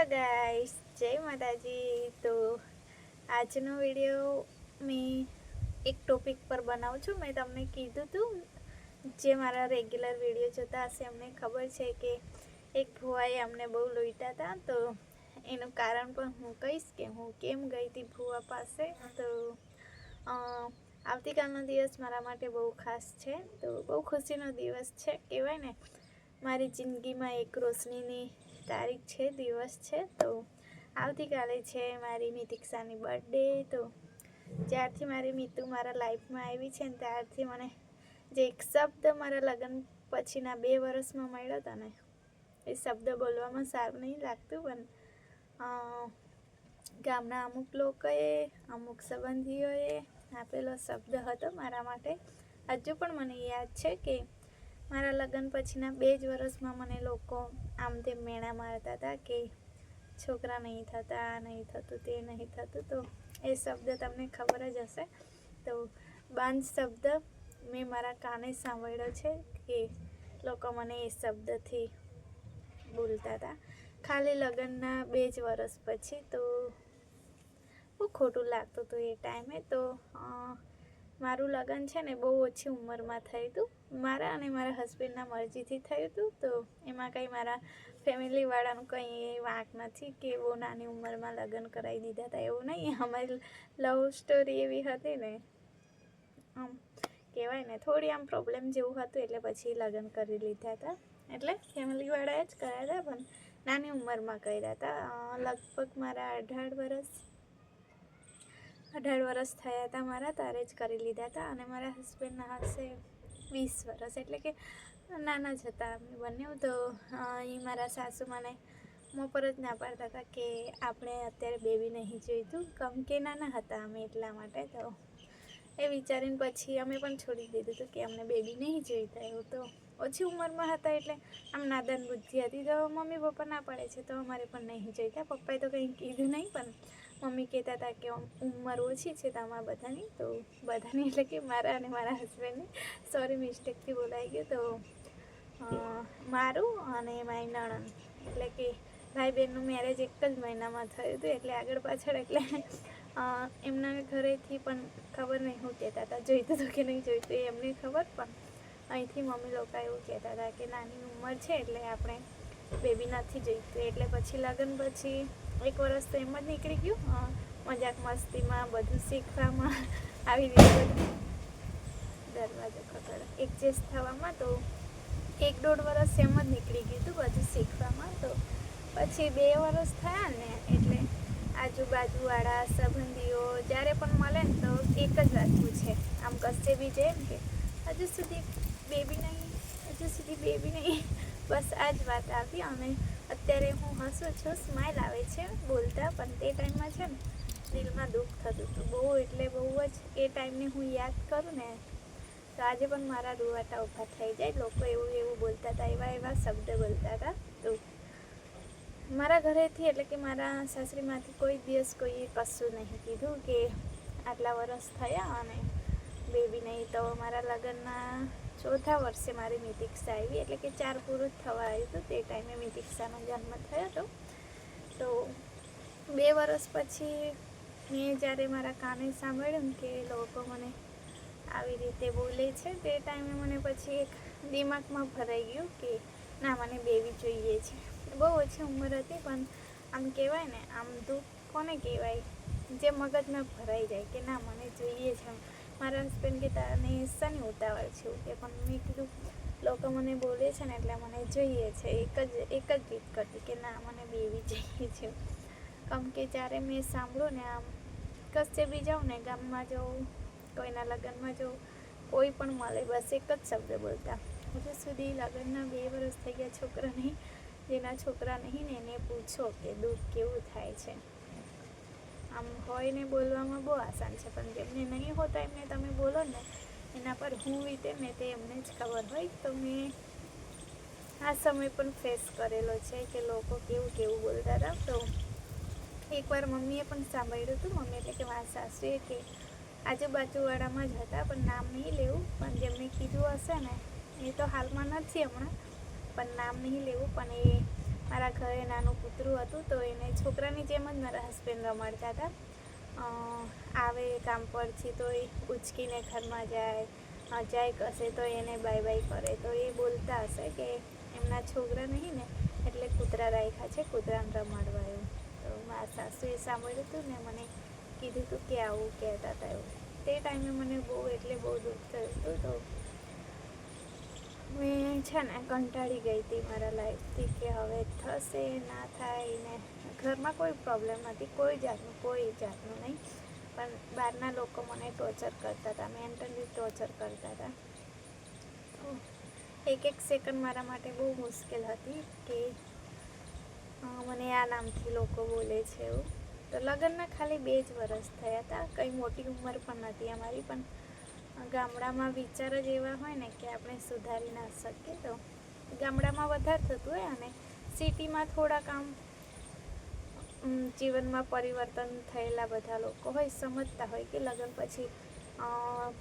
Hello guys જય માતાજી તો આજનો વીડિયો મેં એક ટોપિક પર બનાવું છું. મેં તમને કીધું હતું જે મારા રેગ્યુલર વીડિયો જોતા હશે અમને ખબર છે કે એક ભુવાએ અમને બહુ લોહીતા હતા. તો એનું કારણ પણ હું કહીશ કે હું કેમ ગઈ હતી ભુવા પાસે. તો આવતીકાલનો દિવસ મારા માટે બહુ ખાસ છે. તો બહુ ખુશીનો દિવસ છે. કહેવાય ને, મારી જિંદગીમાં એક રોશનીની તારીખ છે, દિવસ છે, તો આવતીકાલે છે મારી મિતિક્ષાની બર્થડે તો જ્યારથી મારી મિતુ મારા લાઈફમાં આવી છે ને ત્યારથી મને જે એક શબ્દ મારા લગ્ન પછીના બે વર્ષમાં મળ્યો હતો ને, એ શબ્દ બોલવામાં સારું નહીં લાગતું, પણ ગામના અમુક લોકોએ, અમુક સંબંધીઓએ આપેલો શબ્દ હતો મારા માટે. હજુ પણ મને યાદ છે કે મારા લગ્ન પછીના બે જ વર્ષમાં મને લોકો આમ તેમ મેણા મારતા હતા કે છોકરા નહીં થતા, આ નહીં થતું, તે નહીં થતું. તો એ શબ્દ તમને ખબર જ હશે. તો બાંધ શબ્દ મેં મારા કાને સાંભળ્યો છે કે લોકો મને એ શબ્દથી બોલતા હતા. ખાલી લગ્નના બે જ વર્ષ પછી તો બહુ ખોટું લાગતું હતું એ ટાઈમે. તો મારું લગ્ન છે ને બહુ ઓછી ઉંમરમાં થયું હતું. મારા અને મારા હસબન્ડના મરજીથી થયું હતું, તો એમાં કંઈ મારા ફેમિલીવાળાનું કંઈ વાંક નથી કે બહુ નાની ઉંમરમાં લગ્ન કરાવી દીધા હતા, એવું નહીં. અમારી લવ સ્ટોરી એવી હતી ને, આમ કહેવાય ને, થોડી આમ પ્રોબ્લેમ જેવું હતું એટલે પછી લગ્ન કરી લીધા હતા. એટલે ફેમિલીવાળાએ જ કર્યા હતા, પણ નાની ઉંમરમાં કર્યા હતા. લગભગ મારા અઢાર વર્ષ અઢાર વર્ષ થયા હતા મારા ત્યારે જ કરી લીધા હતા અને મારા હસબન્ડના હશે વીસ વર્ષ એટલે કે નાના જ હતા અમે બંને. તો એ મારા સાસુ મને મોં પર જ ના પાડતા હતા કે આપણે અત્યારે બેબી નહીં જોઈતું. કમ કે નાના હતા અમે એટલા માટે. તો એ વિચારીને પછી અમે પણ છોડી દીધું હતું કે અમને બેબી નહીં જોઈતા. એવું તો ઓછી ઉંમરમાં હતા એટલે આમ નાદાન બુદ્ધિ હતી. તો મમ્મી પપ્પા ના પડે છે તો અમારે પણ નહીં જોઈતા. પપ્પાએ તો કંઈ કીધું નહીં, પણ મમ્મી કહેતા હતા કે ઉંમર ઓછી છે તમારા બધાની. તો બધાની એટલે કે મારા અને મારા હસબન્ડની સોરી મિસ્ટેકથી બોલાઈ ગયું. તો મારું અને મારી નણંદ. એટલે કે ભાઈ બહેનનું મેરેજ એક જ મહિનામાં થયું હતું, એટલે આગળ પાછળ એટલે એમના ઘરેથી પણ ખબર નહીં હું કહેતા હતા. જોઈતું હતું કે નહીં જોઈતું એમને ખબર, પણ અહીંથી મમ્મી લોકો એવું કહેતા હતા કે નાની ઉંમર છે એટલે આપણે બેબી નથી જોઈતું, એટલે પછી લગ્ન પછી એક વર્ષ તો એમ જ નીકળી ગયું. મજાક મસ્તીમાં, બધું શીખવામાં, આવી રીતે દરવાજો ખબર એડજસ્ટ થવામાં તો એક દોઢ વર્ષ એમ જ નીકળી ગયું હતું બધું શીખવામાં તો. પછી બે વર્ષ થયા ને, એટલે આજુબાજુવાળા, સંબંધીઓ જ્યારે પણ મળે ને તો એક જ વાત પૂછે. આમ કશે બી જાય ને કે, હજુ સુધી બેબી નહીં, હજુ સુધી બેબી નહીં. બસ આ જ વાત આવી. અને અત્યારે હું હસું છું સ્માઇલ આવે છે, બોલતા, પણ તે ટાઈમમાં છે ને, દિલમાં દુઃખ થતું હતું. બહુ એટલે બહુ જ એ ટાઈમને હું યાદ કરું ને, તો આજે પણ મારા રૂવાટા ઊભા થઈ જાય. લોકો એવું એવું બોલતા હતા, એવા એવા શબ્દ બોલતા હતા. તો મારા ઘરેથી એટલે કે મારા સાસરીમાંથી કોઈ દિવસ કોઈએ કશું નહીં કીધું કે આટલા વર્ષ થયા અને બેબી નહીં તો મારા લગ્નના ચોથા વર્ષે મારી મિતિક્ષા આવી, એટલે કે ચાર પૂરું થવા આવ્યું હતું. તે ટાઈમે મિતિક્ષાનો જન્મ થયો હતો. તો બે વર્ષ પછી મેં જ્યારે મારા કાને સાંભળ્યું કે લોકો મને આવી રીતે બોલે છે, તે ટાઈમે મને પછી એક દિમાગમાં ભરાઈ ગયું કે ના, મને બેવી જોઈએ છે. બહુ ઓછી ઉંમર હતી, પણ આમ કહેવાય ને, આમ દુઃખ કોને કહેવાય? જે મગજમાં ભરાઈ જાય કે ના, મને જોઈએ છે મારા હસબન્ડ કે તને શાની ઉતાવળ છે? કે પણ મેં કીધું, લોકો મને બોલે છે ને એટલે મને જોઈએ છે. એક જ એક જ ગીત કરતી કે ના, મને બેવી જોઈએ છે. કમ કે જ્યારે મેં સાંભળ્યું ને આમ કશે બી જાઉં ને ગામમાં જાઉં, કોઈના લગ્નમાં જાઉં, કોઈ પણ મળે, બસ એક જ શબ્દ બોલતા. હજુ સુધી લગ્નના બે વર્ષ થઈ ગયા છોકરાને, જેના છોકરા નહીં ને એને પૂછો કે દૂધ કેવું થાય છે? આમ હોય ને બોલવામાં બહુ આસાન છે, પણ જેમને નહીં હોતા એમને તમે બોલો ને, એના પર હું વીતે ને તે એમને જ ખબર હોય તો મેં આ સમય પણ ફેસ કરેલો છે કે લોકો કેવું કેવું બોલતા હતા. તો એકવાર મમ્મીએ પણ સાંભળ્યું હતું, મમ્મી એટલે કે મારા સાસુએ કે આજુબાજુવાળામાં જ હતા, પણ નામ નહીં લેવું, પણ જેમને કીધું હશે ને, એ તો હાલમાં નથી હમણાં, પણ નામ નહીં લેવું, પણ એ મારા ઘરે નાનું કૂતરું હતું તો એને છોકરાની જેમ જ મારા હસબન્ડ રમાડતા હતા. આવે કામ પરથી તો એ ઉચકીને ઘરમાં જાય જાય કશે તો એને બાય બાય કરે. તો એ બોલતા હશે કે એમના છોકરા નહીં ને, એટલે કૂતરા રાખ્યા છે, કૂતરાને રમાડવા એવું તો મારા સાસુએ સાંભળ્યું હતું ને મને કીધું હતું કે આવું કહેતા હતા એવું. તે ટાઈમે મને બહુ એટલે બહુ દુઃખ થયું હતું તો મેં છે ને કંટાળી ગઈ હતી મારા લાઈફથી કે હવે થશે, ના થાય ને ઘરમાં કોઈ પ્રોબ્લેમ નથી, કોઈ જાતનું કોઈ જાતનું નહીં. પણ બહારના લોકો મને ટોર્ચર કરતા હતા મેન્ટલી ટોર્ચર કરતા હતા. તો એક એક સેકન્ડ મારા માટે બહુ મુશ્કેલ હતી કે મને આ નામથી લોકો બોલે છે એવું. તો લગ્નના ખાલી બે જ વરસ થયા હતા, કંઈ મોટી ઉંમર પણ નથી અમારી, પણ ગામડામાં વિચાર જ એવા હોય ને કે આપણે સુધારી ના શકીએ તો ગામડામાં વધારે થતું હોય અને સિટીમાં થોડાક આમ જીવનમાં પરિવર્તન થયેલા બધા લોકો હોય, સમજતા હોય કે લગ્ન પછી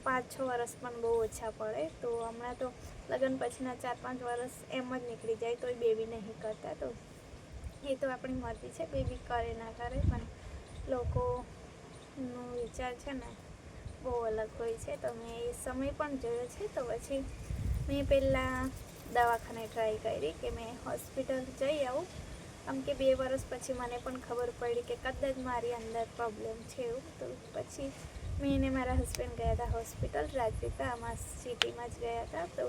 પાંચ છ વર્ષ પણ બહુ ઓછા પડે. તો હમણાં તો લગ્ન પછીના ચાર પાંચ વર્ષ એમ જ નીકળી જાય, તોય બેબી નહીં કરતા. તો એ તો આપણી મરજી છે, બેબી કરે ના કરે, પણ લોકોનો વિચાર છે ને બહુ અલગ હોય છે, તો મેં એ સમય પણ જોયો છે, તો પછી મેં પહેલાં દવાખાને ટ્રાય કરી કે મેં હોસ્પિટલ જઈ આવું. આમ કે બે વર્ષ પછી મને પણ ખબર પડી કે કદાચ મારી અંદર પ્રોબ્લેમ છે એવું. તો પછી મેં એને મારા હસબન્ડ ગયા હતા હોસ્પિટલ રાજપીપળા આમાં સિટીમાં જ ગયા હતા. તો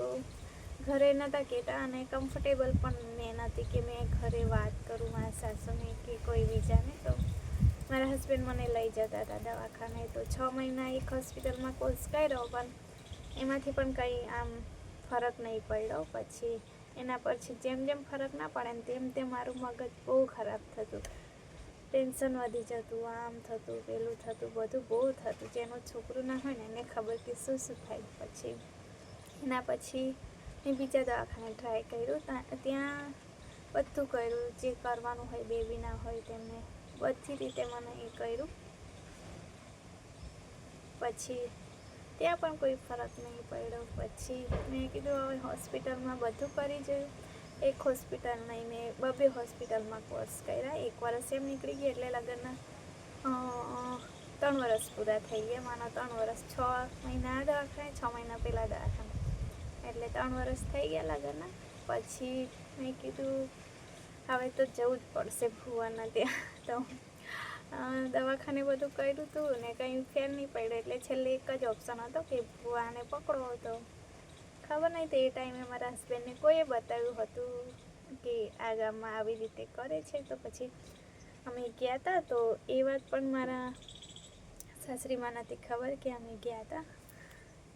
ઘરે નહોતા કહેતા અને કમ્ફર્ટેબલ પણ મેં નથી કે મેં ઘરે વાત કરું મારા સાસુને કે કોઈ બીજાને. તો મારા હસબન્ડ મને લઈ જતા હતા દવાખાને તો છ મહિના એક હોસ્પિટલમાં કોર્સ કર્યો, પણ એમાંથી પણ કંઈ આમ ફરક નહીં પડ્યો. પછી એના પછી જેમ જેમ ફરક ના પડે ને તેમ તેમ મારું મગજ બહુ ખરાબ થતું. ટેન્શન વધી જતું, આમ થતું, પેલું થતું, બધું બહુ થતું. જેનું છોકરું ના હોય ને એને ખબર કે શું શું થાય. પછી એના પછી મેં બીજા દવાખાને ટ્રાય કર્યું. ત્યાં બધું કર્યું. જે કરવાનું હોય બેબી ના હોય તેમને બધી રીતે મને એ કર્યું. પછી ત્યાં પણ કોઈ ફરક નહીં પડ્યો. પછી મેં કીધું હવે હોસ્પિટલમાં બધું કરી જોયું. એક હોસ્પિટલ નહીં, મેં બબે હોસ્પિટલમાં કોર્સ કર્યા. એક વર્ષ એમ નીકળી ગઈ એટલે લગ્નના ત્રણ વર્ષ પૂરા થઈ ગયા. મારા ત્રણ વર્ષ છ મહિના દવાખાને, છ મહિના પહેલાં દવાખાને. એટલે ત્રણ વર્ષ થઈ ગયા લગ્નના. પછી મેં કીધું, હવે તો જવું જ પડશે ભુવાના ત્યાં. તો દવાખાને બધું કર્યું હતું ને કંઈ ફેર નહીં પડ્યો. એટલે છેલ્લે એક જ ઓપ્શન હતો કે ભુવાને પકડો હતો. ખબર નહીં તે ટાઈમે મારા હસબન્ડને કોઈએ બતાવ્યું હતું કે આ ગામમાં આવી રીતે કરે છે. તો પછી અમે ગયા હતા તો એ વાત પણ મારા સાસરીમાં નથી ખબર કે અમે ગયા હતા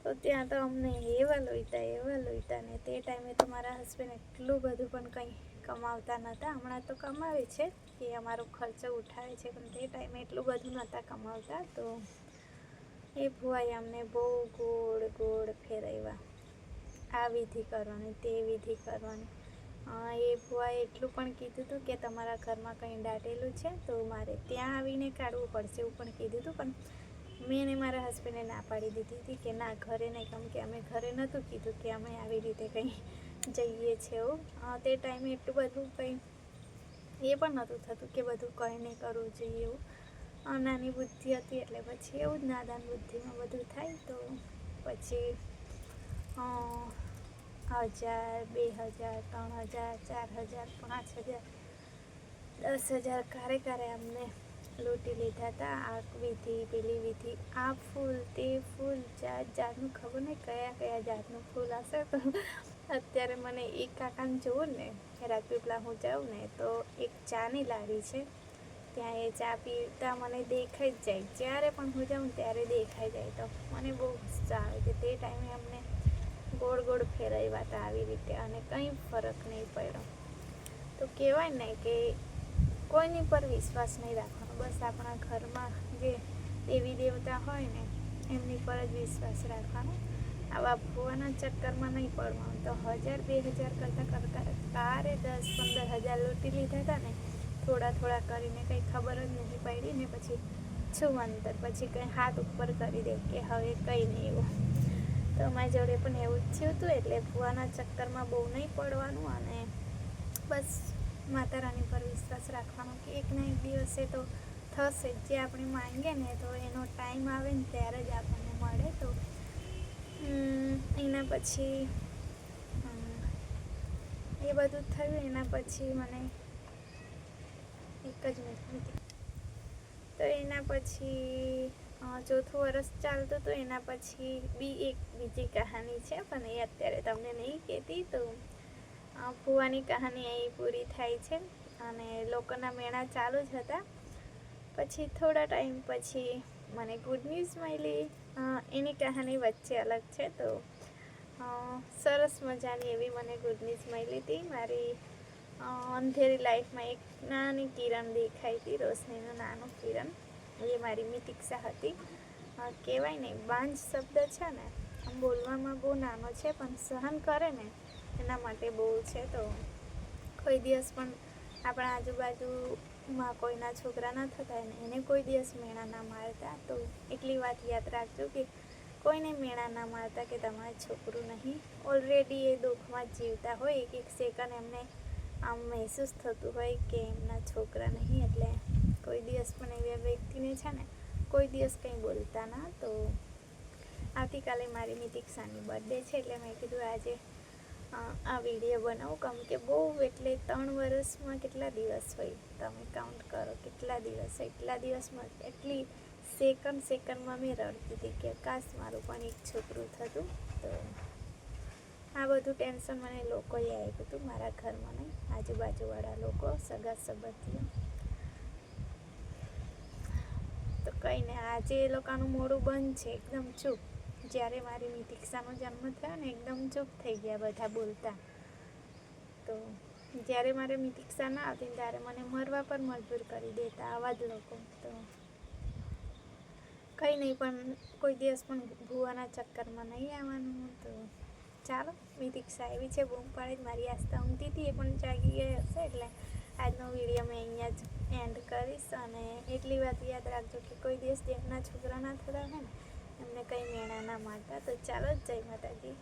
તો ત્યાં તો અમને એવા લોહીતા એવા લોહીતા ને તે ટાઈમે તો મારા હસબન્ડ એટલું બધું પણ કંઈ કમાવતા નહોતા હમણાં તો કમાવે છે કે અમારો ખર્ચો ઉઠાવે છે, પણ તે ટાઈમે એટલું બધું નહોતા કમાવતા. તો એ ભુવાએ અમને બહુ ગોળ ગોળ ફેરવ્યા. આ વિધિ કરવાની, તે વિધિ કરવાની. એ ભુવાએ એટલું પણ કીધું હતું કે તમારા ઘરમાં કંઈ દાટેલું છે, તો મારે ત્યાં આવીને કાઢવું પડશે એવું પણ કીધું હતું પણ મેં એને મારા હસબન્ડે ના પાડી દીધી હતી કે ના, ઘરે નહીં. કેમ કે અમે ઘરે નહોતું કીધું કે અમે આવી રીતે કંઈ જઈએ છીએ એવું. તે ટાઈમે એટલું બધું કંઈ એ પણ નહોતું થતું કે બધું કંઈ નહીં કરવું જોઈએ એવું. નાની બુદ્ધિ હતી એટલે પછી એવું જ નાદાન બુદ્ધિમાં બધું થાય તો પછી હજાર, બે હજાર, ત્રણ હજાર, ચાર હજાર, પાંચ હજાર, દસ હજાર કારે કારે અમને લૂંટી લીધા હતા. આ વિધિ, પેલી વિધિ. આ ફૂલ, તે ફૂલ, જાત જાતનું ખબર નહીં કયા કયા જાતનું ફૂલ હશે. તો અત્યારે મને એક કાકાને જોઉં ને રાજપીપળા હું જાઉં ને, તો એક ચાની લારી છે. ત્યાં એ ચા પીતા મને દેખાઈ જ જાય. જ્યારે પણ હું જાઉં ત્યારે દેખાઈ જાય. તો મને બહુ ગુસ્સા આવે કે તે ટાઈમે અમને ગોળ ગોળ ફેરવ્યા હતા આવી રીતે અને કંઈ ફરક નહીં પડ્યો. તો કહેવાય ને કે કોઈની પર વિશ્વાસ નહીં રાખવાનો. બસ આપણા ઘરમાં જે દેવી દેવતા હોય ને, એમની પર જ વિશ્વાસ રાખવાનો. આવા ભુવાના ચક્કરમાં નહીં પડવાનું. તો હજાર, બે હજાર કરતાં કરતાં કારે દસ, પંદર હજાર લૂંટી લીધા હતા ને, થોડા થોડા કરીને કંઈ ખબર જ નથી પડી ને પછી છું અંતર? પછી કંઈ હાથ ઉપર કરી દે કે હવે કંઈ નહીં એવું. તો મારી જોડે પણ એવું જ થયું હતું એટલે ભુવાના ચક્કરમાં બહુ નહીં પડવાનું અને બસ માતા રાની પર વિશ્વાસ રાખવાનો કે એક ના એક દિવસે તો થશે. જે આપણે માંગીએ ને તો એનો ટાઈમ આવે ને ત્યારે જ આપણને મળે તો એના પછી એ બધું થયું એના પછી મને એક જ મિનિટ તો એના પછી ચોથું વરસ ચાલતું હતું, એના પછી બી એક બીજી કહાની છે, પણ એ અત્યારે તમને નહીં કહેતી તો ભુવાની કહાની અહીં પૂરી થાય છે. અને લોકોના મેળા ચાલુ જ હતા. પછી થોડા ટાઈમ પછી મને ગુડ ન્યૂઝ મળી. એની કહાની વચ્ચે અલગ છે તો સરસ મજાની એવી મને ગુડ ન્યૂઝ મળી હતી. મારી અંધેરી લાઈફમાં એક નાની કિરણ દેખાઈ હતી, રોશનીનું નાનું કિરણ. એ મારી મિતિક્ષા હતી. કહેવાય ને, બાંજ શબ્દ છે ને, આમ બોલવામાં બહુ નાનો છે, પણ સહન કરે ને, એના માટે બહુ છે તો, કોઈ દિવસ પણ આપણા આજુબાજુમાં કોઈના છોકરા ના થતા અને એને કોઈ દિવસ મેણા ના મારતા, તો એટલી વાત યાદ રાખજો કે કોઈને મેણા ના મારતા કે તમારે છોકરું નહીં. ઓલરેડી એ દુઃખમાં જીવતા હોય, એક એક સેકન્ડ એમને આમ મહેસૂસ થતું હોય કે એમના છોકરા નહીં, એટલે કોઈ દિવસ પણ એવા વ્યક્તિને છે ને, કોઈ દિવસ કંઈ બોલતા ના. તો આવતીકાલે મારી મિતિક્ષાની બર્થડે છે, એટલે મેં કીધું આજે આ વીડિયો બનાવું કેમ કે બહુ એટલે ત્રણ વર્ષમાં કેટલા દિવસ હોય? તમે કાઉન્ટ કરો, કેટલા દિવસ એટલા દિવસમાં એટલી સેકન્ડ સેકન્ડમાં મેં રડતી હતી કે કાશ મારું પણ એક છોકરું થતું તો આ બધું ટેન્શન મને લોકોએ આપ્યું હતું, મારા ઘરમાં નહીં, આજુબાજુવાળા લોકો, સગા સંબંધીઓ. તો કંઈ ને આજે એ લોકોનું મોડું બંધ છે, એકદમ ચૂપ. જ્યારે મારી નિતિક્ષાનો જન્મ થયો ને, એકદમ ચૂપ થઈ ગયા બધા બોલતા. તો જ્યારે મારે મિતિક્ષા ના આવતી ત્યારે મને મરવા પર મજબૂર કરી દેતા આવા જ લોકો. તો કંઈ નહીં, પણ કોઈ દિવસ પણ ભૂવાના ચક્કરમાં નહીં આવવાનું. તો ચાલો, મિતિક્ષા એવી છે, બૂમ પાડે જ મારી આસ્થા ઊંઘતી હતી, એ પણ જાગી ગઈ હશે, એટલે આજનો વીડિયો મેં અહીંયા જ એન્ડ કરીશ. અને એટલી વાત યાદ રાખજો કે કોઈ દિવસ જેમના છોકરા ના થતા હોય ને એમને કંઈ મેળા ના તો ચાલો જય માતાજી.